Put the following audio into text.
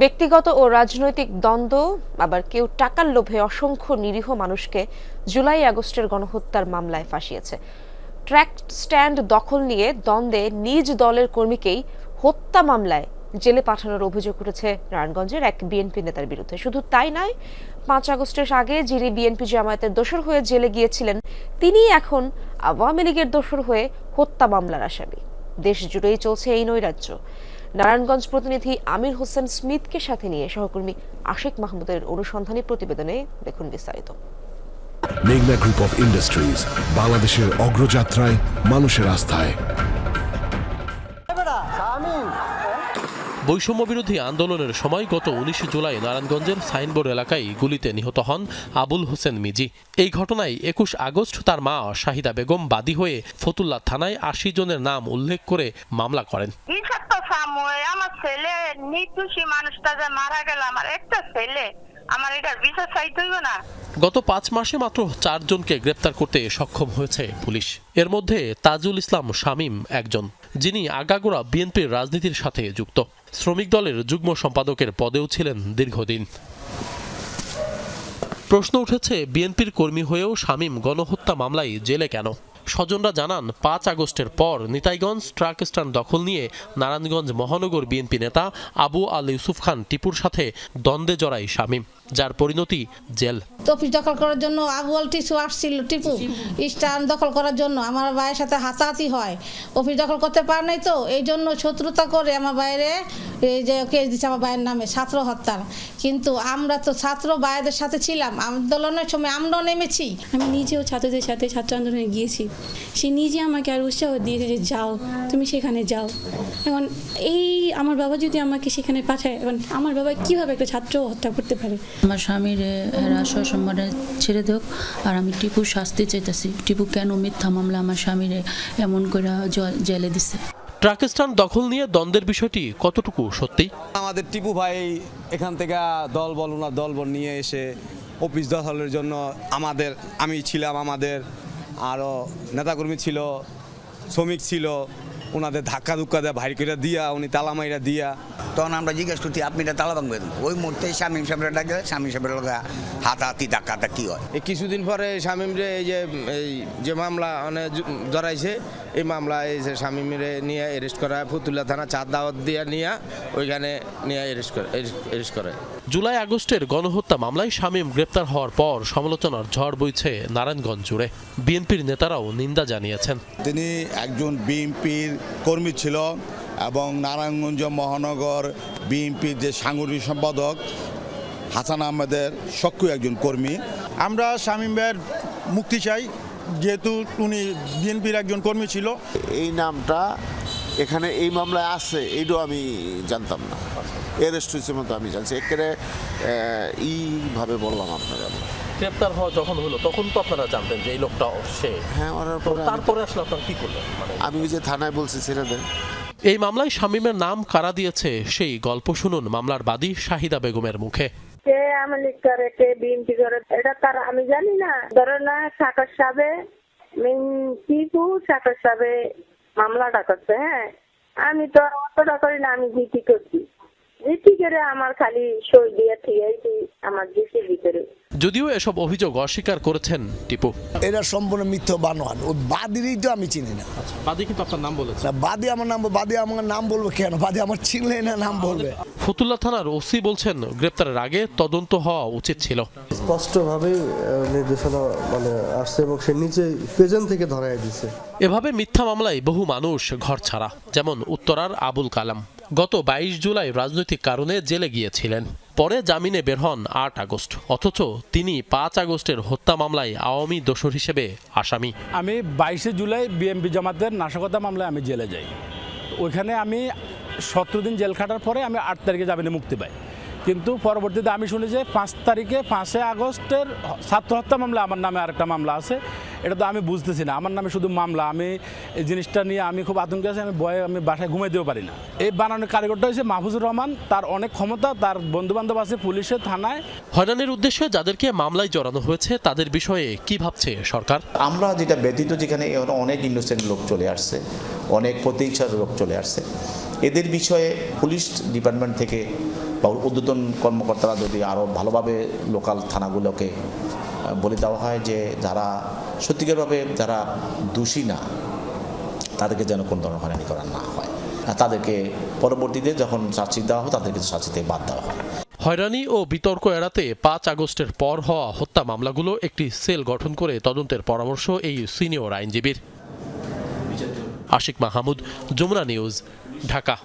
ব্যক্তিগত ও রাজনৈতিক দ্বন্দ্ব, আবার কেউ টাকার লোভে অসংখ্য নিরীহ মানুষকে জুলাই আগস্টের গণহত্যার মামলায় ফাঁসিয়েছে। ট্র্যাক স্ট্যান্ড দখল নিয়ে দ্বন্দ্বে নিজ দলের কর্মীকেই হত্যা মামলায় জেলে পাঠানোর অভিযোগ উঠেছে নারায়ণগঞ্জের এক বিএনপি নেতার বিরুদ্ধে। শুধু তাই নয়, পাঁচ আগস্টের আগে যিনি বিএনপি জামায়াতের দোসর হয়ে জেলে গিয়েছিলেন তিনি এখন আওয়ামী লীগের দোসর হয়ে হত্যা মামলার আসামি। দেশ জুড়েই চলছে এই নৈরাজ্য। নারায়ণগঞ্জ প্রতিনিধি আমির হোসেন স্মিথকে সাথে নিয়ে সহকর্মী আশিক মাহমুদের অনুসন্ধানী প্রতিবেদনে দেখুন বিস্তারিত। মেঘনা গ্রুপ অফ ইন্ডাস্ট্রিজ বাংলাদেশের অগ্রযাত্রায় মানুষের আস্থায়। বৈষম্য বিরোধী আন্দোলনের সময় গত উনিশে জুলাই নারায়ণগঞ্জের সাইনবোর্ড এলাকায় গুলিতে নিহত হন আবুল হোসেন মিজি। এই ঘটনায় একুশ আগস্ট তার মা শাহিদা বেগম বাদী হয়ে ফতুল্লা থানায় আশি জনের নাম উল্লেখ করে মামলা করেন। আমার ছেলে নির্দোষী মানুষটা যে মারা গেল আমার একটা ছেলে আমার বিচার চাইতে হইব না। গত পাঁচ মাসে মাত্র চারজনকে গ্রেপ্তার করতে সক্ষম হয়েছে পুলিশ। এর মধ্যে তাজুল ইসলাম শামীম একজন যিনি আগাগোড়া বিএনপির রাজনীতির সাথে যুক্ত। শ্রমিক দলের যুগ্ম সম্পাদকের পদেও ছিলেন দীর্ঘদিন। প্রশ্ন উঠেছে, বিএনপির কর্মী হয়েও শামীম গণহত্যা মামলায় জেলে কেন? স্বজনরা জানান, পাঁচ আগস্টের পর নিতাইগঞ্জ ট্রাক স্ট্যান্ড দখল নিয়ে নারায়ণগঞ্জ মহানগর বিএনপি নেতা আবু আল ইউসুফ খান টিপুর সাথে দ্বন্দ্বে জড়ায় শামীম। যার পরিণতি জেল। অফিস দখল করার জন্য আবুয়াল টিসু আসছিল টিপু স্ট্যান্ড দখল করার জন্য। আমার ভাইয়ের সাথে হাতাহাতি হয়। অফিস দখল করতে পারে নাই তো এই জন্য শত্রুতা করে আমার বাইরে এই যে কেস দিচ্ছে আমার ভাইয়ের নামে ছাত্র হত্যার। কিন্তু আমরা তো ছাত্র ভাইদের সাথে ছিলাম। আন্দোলনের সময় আমরাও নেমেছি। আমি নিজেও ছাত্রদের সাথে ছাত্র আন্দোলনে গিয়েছি। সে নিজে আমাকে আর উৎসাহ দিয়েছে যে যাও তুমি সেখানে যাও। এখন এই আমার বাবা যদি আমাকে সেখানে পাঠায় এখন আমার বাবা কীভাবে একটা ছাত্র হত্যা করতে পারে? আমার স্বামীর এরা সসম্মানে ছেড়ে দেওক আর আমি টিপুর শাস্তি চাইতেছি। টিপু কেন মিথ্যা মামলা আমার স্বামীরে এমন করে জেলে দিছে? ট্রাক স্ট্যান্ড দখল নিয়ে দ্বন্দ্বের বিষয়টি কতটুকু সত্যি? আমাদের টিপু ভাই এখান থেকে দল বল ওনার দল বল নিয়ে এসে অফিস দখলের জন্য আমাদের আমি ছিলাম আমাদের আরও নেতাকর্মী ছিল শ্রমিক ছিল ওনাদের ধাক্কা ধুক্কা দেয়া ভাই করে দিয়া উনি তালামাইরা দিয়া। তখন আমরা জিজ্ঞেস করছি আপনি এটা তালা ভাঙবেন ওই মুহূর্তে স্বামী সাহেবের ডাকে স্বামী সাহেবের লোক হাতাহাতি ধাক্কা ধাক্কি হয়? এই কিছুদিন পরে শামীমরে এই যে এই যে মামলা মানে জড়াইছে এই মামলা এই যে শামীমরে নিয়ে অ্যারেস্ট করা হয় ফতুল্লা থানা চার দাওয়াত দিয়ে নিয়ে ওইখানে নিয়ে অ্যারেস্ট করে অ্যারেস্ট করে। জুলাই আগস্টের গণহত্যা মামলায় শামীম গ্রেপ্তার হওয়ার পর সমালোচনার ঝড় বইছে নারায়ণগঞ্জ জুড়ে। বিএনপির নেতারাও নিন্দা জানিয়েছেন। তিনি একজন বিএনপির কর্মী ছিল এবং নারায়ণগঞ্জ মহানগর বিএনপির যে সাংগঠনিক সম্পাদক হাসান আহমেদের সক্রিয় একজন কর্মী। আমরা শামীম ভাইয়ের মুক্তি চাই যেহেতু উনি বিএনপির একজন কর্মী ছিল। এই নামটা এখানে এই মামলায় আছে এইটাও আমি জানতাম না। এরেস্ট হয়েছে মতো আমি জানছি। একেবারে এইভাবে বললাম আপনারা গ্রেপ্তার হওয়া যখন হলো তখন তো আপনারা জানতেন যে এই লোকটা সে। হ্যাঁ ওনার পরে আমি- তারপরে আসলে আপনারা কি করলেন? মানে আমি ওই যে থানায় বলছি ছেড়ে দেন। এই মামলায় শামীমের নাম কারা দিয়েছে সেই গল্প শুনুন মামলার বাদী শাহিদা বেগমের মুখে। কে আমলিক করে কে বিএনপি করে এটা তার আমি জানি না। ধরো না সাকর সাবে টিপু সাকর সাবে মামলাটা করছে হ্যাঁ? আমি তো আর অতটা করি না আমি জিটি করছি। জিটি করে আমার খালি সই দিয়ে ঠিক আমার জিটির ভিতরে। যদিও এসব অভিযোগ অস্বীকার করেছেন টিপু। এরা সম্পূর্ণ মিথ্য বানোয়ান ওই বাদিরই তো আমি চিনি না। বাদি কিন্তু আপনার নাম বলেছে। বাদি আমার নাম বাদি আমার নাম বলব কেন? বাদী আমার চিনলে না নাম বলবে। ফতুল্লা থানার ওসি বলছেন গ্রেপ্তারের আগে তদন্ত হওয়া উচিত ছিল। স্পষ্টভাবে নির্দেশনা মানে আসছে এবং সে নিজে পেজেন্ট থেকে ধরাই দিছে। এভাবে মিথ্যা মামলায় বহু মানুষ ঘর ছাড়া যেমন উত্তরার আবুল কালাম। গত বাইশ জুলাই রাজনৈতিক কারণে জেলে গিয়েছিলেন। পরে জামিনে বের হন আট আগস্ট অথচ তিনি পাঁচ আগস্টের হত্যা মামলায় আওয়ামী দোসর হিসেবে আসামি। আমি বাইশে জুলাই বিএমপি জামাতের নাশকতা মামলায় আমি জেলে যাই। ওইখানে আমি সতেরো দিন জেল খাটার পরে আমি আট তারিখে জামিনে মুক্তি পাই। কিন্তু পরবর্তীতে আমি শুনি যে পাঁচ তারিখে পাঁচে আগস্টের ছাত্র হত্যা মামলা আমার নামে আরেকটা মামলা আছে। এটা তো আমি বুঝতেছি না। আমার নামে শুধু মামলা। আমি এই জিনিসটা নিয়ে আমি খুব আতঙ্কে আছি। আমি ভয়ে আমি বাসায় ঘুমাইতেও পারি না। এই বানানোর কারিগরটা হচ্ছে মাহফুজুর রহমান। তার অনেক ক্ষমতা তার বন্ধুবান্ধব আছে পুলিশের থানায়। হয়রানির উদ্দেশ্যে যাদেরকে মামলায় জড়ানো হয়েছে তাদের বিষয়ে কি ভাবছে সরকার? আমরা যেটা ব্যতীত যেখানে অনেক ইনোসেন্ট লোক চলে আসছে অনেক প্রতীক্ষার লোক চলে আসছে। এদের বিষয়ে পুলিশ ডিপার্টমেন্ট থেকে বা ঊর্ধ্বতন কর্মকর্তারা যদি আরও ভালোভাবে লোকাল থানাগুলোকে বলে দেওয়া হয় যে যারা সত্যিকারভাবে যারা দোষী না, তাদেরকে যেন কোনো ধরনের হয়রানি করা না হয়। তাদেরকে পরবর্তীতে যখন চার্জশিট দেওয়া হয় তাদেরকে চার্জশিটে বাদ দেওয়া হয় হয়রানি ও বিতর্ক এড়াতে পাঁচ আগস্টের পর হওয়া হত্যা মামলাগুলো একটি সেল গঠন করে তদন্তের পরামর্শ এই সিনিয়র আইনজীবীর। আশিক মাহমুদ, যমুনা নিউজ ঢাকা।